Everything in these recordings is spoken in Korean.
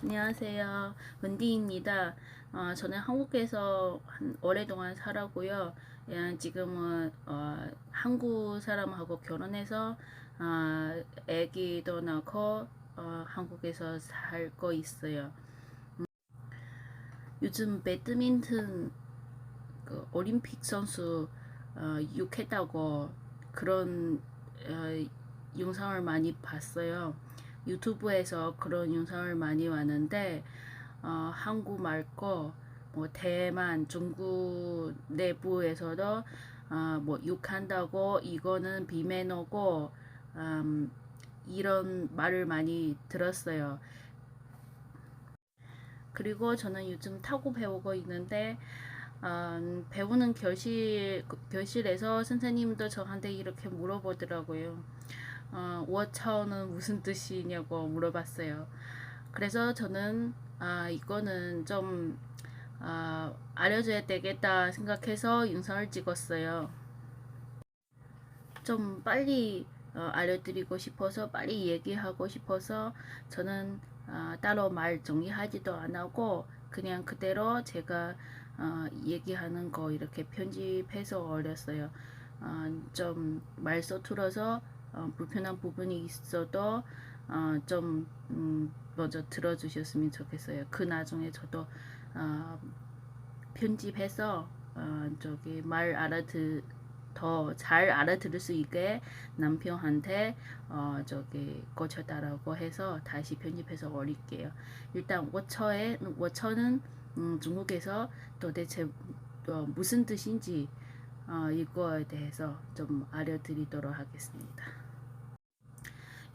안녕하세요. 은디입니다. 어, 저는 한국에서 한 오랫동안 살았고요. 예, 지금은 어, 한국 사람하고 결혼해서 어, 아기도 낳고 어, 한국에서 살고 있어요. 음, 요즘 배드민턴 그 올림픽 선수 어, 육했다고 그런 어, 영상을 많이 봤어요. 유튜브에서 그런 영상을 많이 왔는데 어, 한국말 거, 뭐 대만, 중국 내부에서도 어, 뭐 욕한다고 이거는 비매너고 음, 이런 말을 많이 들었어요. 그리고 저는 요즘 타고 배우고 있는데 음, 배우는 교실 교실에서 선생님도 저한테 이렇게 물어보더라고요. 어, 워처는 무슨 뜻이냐고 물어봤어요. 그래서 저는 아 이거는 좀 아, 알려줘야 되겠다 생각해서 영상을 찍었어요. 좀 빨리 어, 알려드리고 싶어서 빨리 얘기하고 싶어서 저는 아, 따로 말 정리하지도 안 하고 그냥 그대로 제가 어, 얘기하는 거 이렇게 편집해서 올렸어요. 어, 좀 말 서툴어서 어, 불편한 부분이 있어도 어, 좀 음, 먼저 들어주셨으면 좋겠어요. 그 나중에 저도 어, 편집해서 어, 저기 말 알아듣 더잘 알아들을 수 있게 남편한테 어, 저기 고쳐달라고 해서 다시 편집해서 올릴게요. 일단 워처에 워처는 음, 중국에서 도대체 어, 무슨 뜻인지 어, 이거에 대해서 좀 알려드리도록 하겠습니다.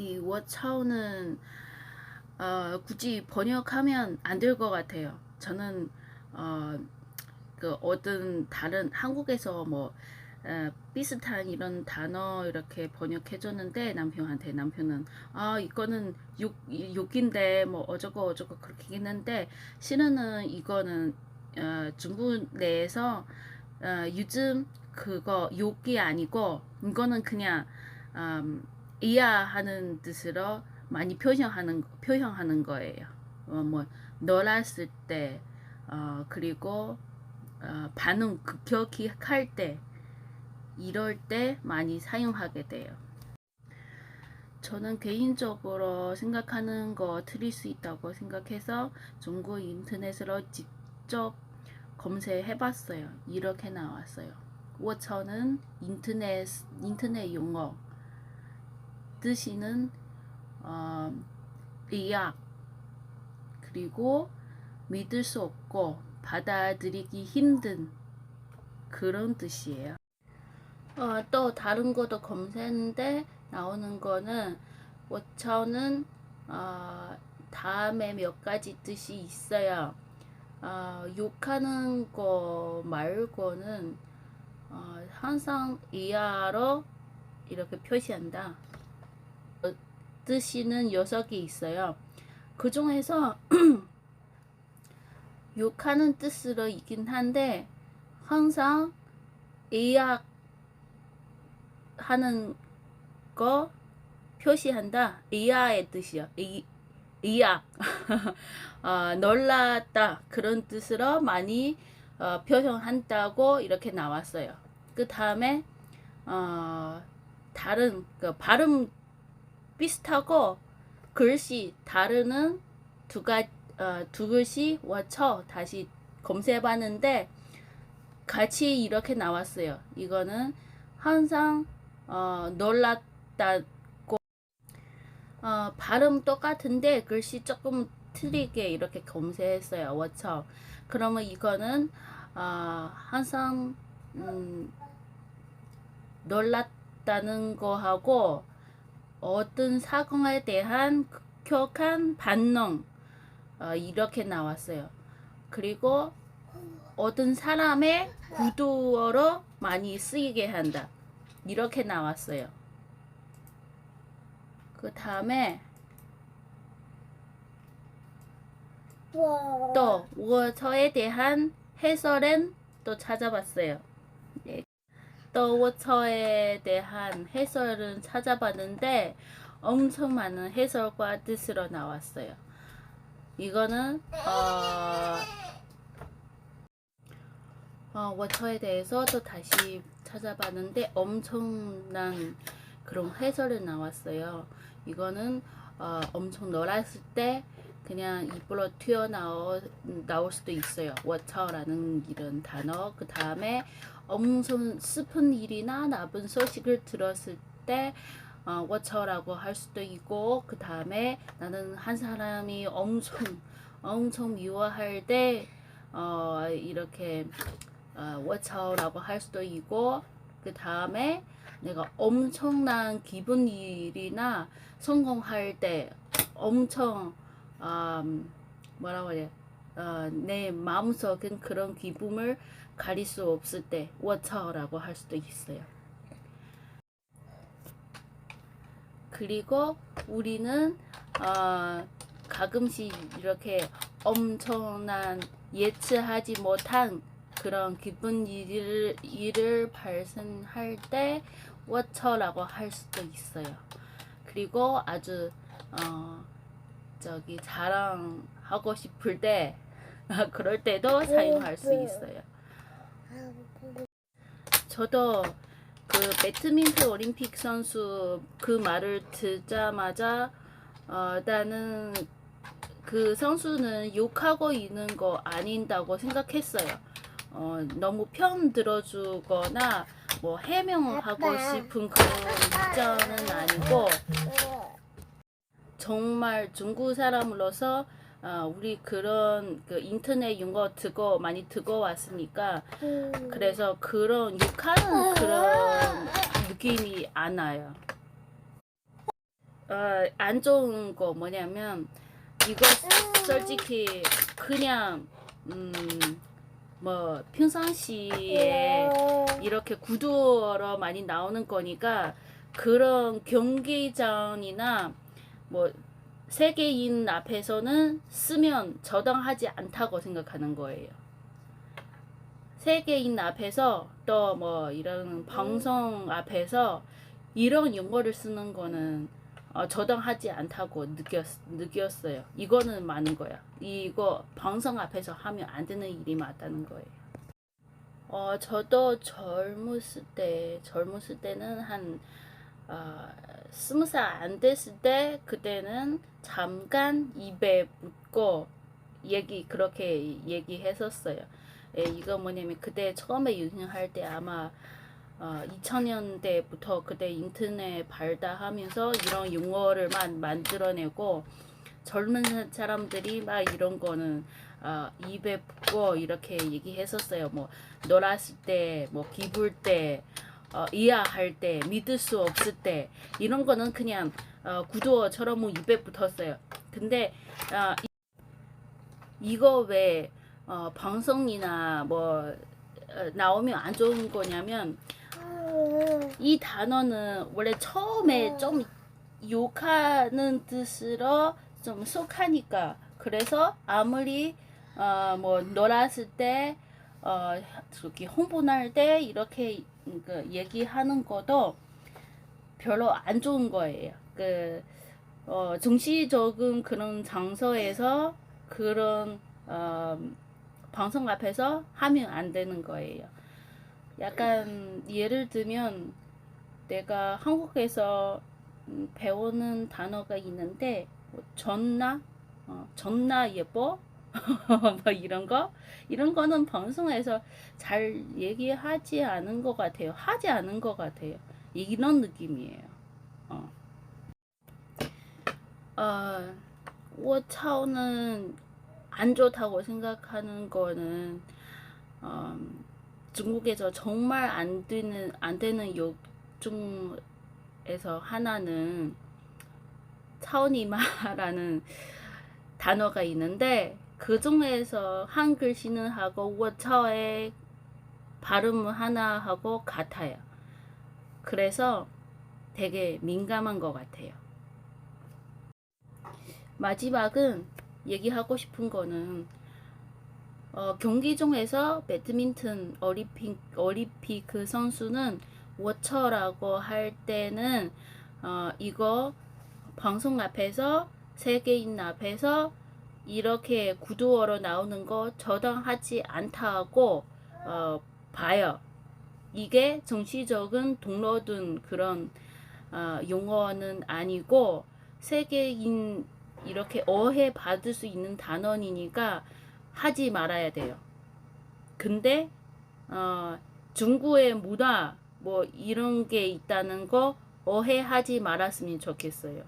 이 워차오는 어, 굳이 번역하면 안 될 것 같아요. 저는 어, 그 어떤 다른 한국에서 뭐 어, 비슷한 이런 단어 이렇게 번역해 줬는데 남편한테 남편은 아 이거는 욕 욕인데 뭐 어쩌고 어쩌고 그렇게 했는데 실은 이거는 어, 중국 내에서 어, 요즘 그거 욕이 아니고 이거는 그냥 음, 이해하는 뜻으로 많이 표현하는 표현하는 거예요. 어, 뭐 놀았을 때, 어, 그리고 어, 반응 급격히 할 때, 이럴 때 많이 사용하게 돼요. 저는 개인적으로 생각하는 거 틀릴 수 있다고 생각해서 중국 인터넷으로 직접 검색해 봤어요. 이렇게 나왔어요. 我저는 인터넷 인터넷 용어 뜻이는 어, 의학 그리고 믿을 수 없고 받아들이기 힘든 그런 뜻이에요. 어, 또 다른 것도 검색했는데 나오는 거는 워처는 어, 다음에 몇 가지 뜻이 있어요. 어, 욕하는 거 말고는 어, 항상 이하로 이렇게 표시한다. 여섯 개 있어요. 그 중에서 욕하는 뜻으로 있긴 한데 항상 의학 하는 거 표시한다. 의아의 뜻이요. 의, 의학. 어, 놀랐다. 그런 뜻으로 많이 어, 표현한다고 이렇게 나왔어요. 그 다음에 어, 다른 그 발음 비슷하고 글씨 다르는 두가 어, 두 글씨 와쳐 다시 검색해봤는데 같이 이렇게 나왔어요. 이거는 항상 어, 놀랐다고 어, 발음 똑같은데 글씨 조금 틀리게 이렇게 검색했어요. 워처. 그러면 이거는 어, 항상 음, 놀랐다는 거하고 어떤 사건에 대한 급격한 반응 어, 이렇게 나왔어요. 그리고 어떤 사람의 구두어로 많이 쓰이게 한다. 이렇게 나왔어요. 그 다음에 또 워처에 대한 해설은 또 찾아봤어요. 워처에 대한 해설은 찾아봤는데 엄청 많은 해설과 뜻으로 나왔어요. 이거는 어, 어, 워처에 대해서 또 다시 찾아봤는데 엄청난 그런 해설이 나왔어요. 이거는 어, 엄청 놀았을 때 그냥 입으로 튀어나오 나올 수도 있어요. 워처라는 이런 단어. 그 다음에 엄청 슬픈 일이나 나쁜 소식을 들었을 때 어, 워처라고 할 수도 있고 그 다음에 나는 한 사람이 엄청 엄청 미워할 때 어, 이렇게 어, 워처라고 할 수도 있고 그 다음에 내가 엄청난 기분 일이나 성공할 때 엄청 음, 뭐라고 해야 어, 내 마음속은 그런 기분을 가릴 수 없을 때 워처라고 할 수도 있어요. 그리고 우리는 어, 가끔씩 이렇게 엄청난 예측하지 못한 그런 기쁜 일을, 일을 발생할 때 워처라고 할 수도 있어요. 그리고 아주 어, 저기 자랑하고 싶을 때 그럴 때도 사용할 수 있어요. 저도 그 배드민턴 올림픽 선수 그 말을 듣자마자 어, 나는 그 선수는 욕하고 있는 거 아닌다고 생각했어요. 어, 너무 편 들어주거나 뭐 해명하고 싶은 그런 입장은 아니고 정말 중국 사람으로서 어, 우리 그런 그 인터넷 용어 듣고 많이 듣고 왔으니까 그래서 그런 욕하는 그런 느낌이 안 와요. 어, 안 좋은 거 뭐냐면 이거 솔직히 그냥 음 뭐 평상시에 이렇게 구두로 많이 나오는 거니까 그런 경기장이나 뭐 세계인 앞에서는 쓰면 저당하지 않다고 생각하는 거예요. 세계인 앞에서 또 뭐 이런 방송 앞에서 이런 용어를 쓰는 거는 어, 저당하지 않다고 느꼈, 느꼈어요. 이거는 많은 거야. 이거 방송 앞에서 하면 안 되는 일이 맞다는 거예요. 어, 저도 젊었을 때, 젊었을 때는 한, 어, 스무 살 안 됐을 때, 그때는 잠깐 입에 묻고 얘기, 그렇게 얘기했었어요. 예, 이거 뭐냐면, 그때 처음에 유행할 때 아마, 어, 2000년대부터 그때 인터넷 발달하면서 이런 용어를 만 만들어내고 젊은 사람들이 막 이런 거는 어, 입에 붙고 이렇게 얘기했었어요. 뭐 놀았을 때, 뭐 기쁠 때, 어, 이해할 때, 믿을 수 없을 때 이런 거는 그냥 어, 구두어처럼 뭐 입에 붙었어요. 근데 어, 이, 이거 왜 어, 방송이나 뭐 어, 나오면 안 좋은 거냐면 이 단어는 원래 처음에 좀 욕하는 뜻으로 좀 속하니까 그래서 아무리 어 뭐 놀았을 때 어 저기 홍보할 때 이렇게 그 얘기하는 것도 별로 안 좋은 거예요. 그 어, 정치적인 그런 장소에서 그런 어, 방송 앞에서 하면 안 되는 거예요. 약간 예를 들면 내가 한국에서 음, 배우는 단어가 있는데 뭐 전나 어, 전나 예뻐 뭐 이런 거? 이런 거는 방송에서 잘 얘기하지 않은 것 같아요. 하지 않은 것 같아요. 이런 느낌이에요. 어. 어, 我操는 안 좋다고 생각하는 거는 어, 중국에서 정말 안 되는 안 되는 욕 중에서 하나는 차오니마라는 단어가 있는데 그 중에서 한 글 씨는 하고 워처의 발음 하나 하고 같아요. 그래서 되게 민감한 것 같아요. 마지막은 얘기하고 싶은 거는 어, 경기 중에서 배드민턴 올림픽, 올림픽 그 선수는 워처라고 할 때는 어, 이거 방송 앞에서 세계인 앞에서 이렇게 구두어로 나오는 거 저당하지 않다고 어, 봐요. 이게 정치적인 동로든 그런 어, 용어는 아니고 세계인 이렇게 어해 받을 수 있는 단원이니까 하지 말아야 돼요. 근데 어, 중국의 문화 뭐 이런 게 있다는 거 어해하지 말았으면 좋겠어요.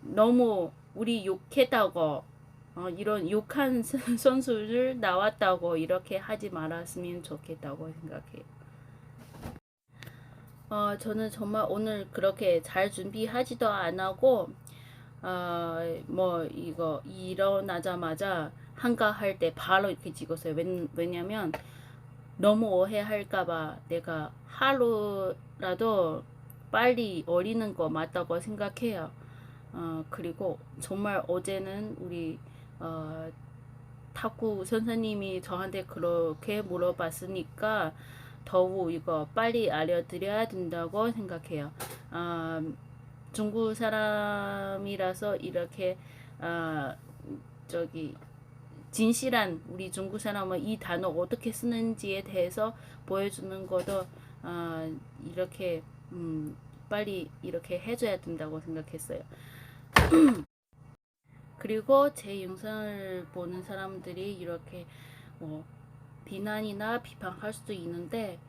너무 우리 욕했다고 어, 이런 욕한 선수를 나왔다고 이렇게 하지 말았으면 좋겠다고 생각해요. 어, 저는 정말 오늘 그렇게 잘 준비하지도 안 하고 어, 뭐 이거 일어나자마자 한가할 때 바로 이렇게 찍었어요. 왜, 왜냐면 너무 오해할까봐 내가 하루라도 빨리 어리는 거 맞다고 생각해요. 어, 그리고 정말 어제는 우리 어, 탁구 선생님이 저한테 그렇게 물어봤으니까 더욱 이거 빨리 알려드려야 된다고 생각해요. 아, 중국 사람이라서 이렇게 아, 저기 진실한 우리 중국 사람은 이 단어 어떻게 쓰는지에 대해서 보여주는 것도 아, 이렇게 음, 빨리 이렇게 해줘야 된다고 생각했어요. 그리고 제 영상을 보는 사람들이 이렇게 뭐 비난이나 비판할 수도 있는데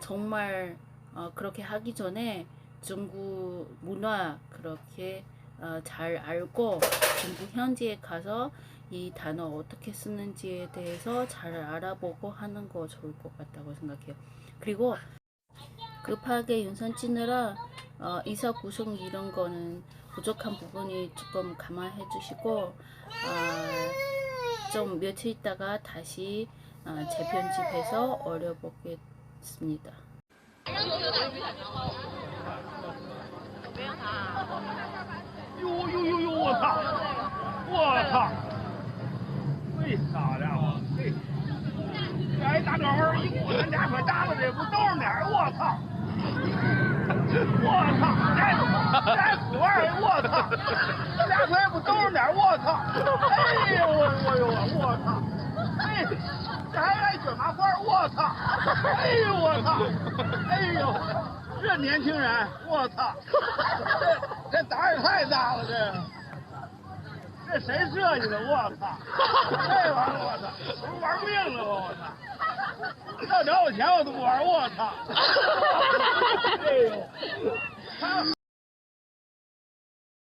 정말 어, 그렇게 하기 전에 중국 문화 그렇게 어, 잘 알고 중국 현지에 가서 이 단어 어떻게 쓰는지에 대해서 잘 알아보고 하는 거 좋을 것 같다고 생각해요. 그리고 급하게 윤선 찌느라 어, 이사 구성 이런 거는 부족한 부분이 조금 감안해 주시고 어, 좀 며칠 있다가 다시 어, 재편집해서 올려보겠습니다. 还爱卷麻花！我操！哎呦我操！哎呦，这年轻人，我操！这这胆也太大了，这。这谁设计的？我操！这玩意儿我操，这不玩命了吗？我操！要找我钱我都不玩，我操！哎呦！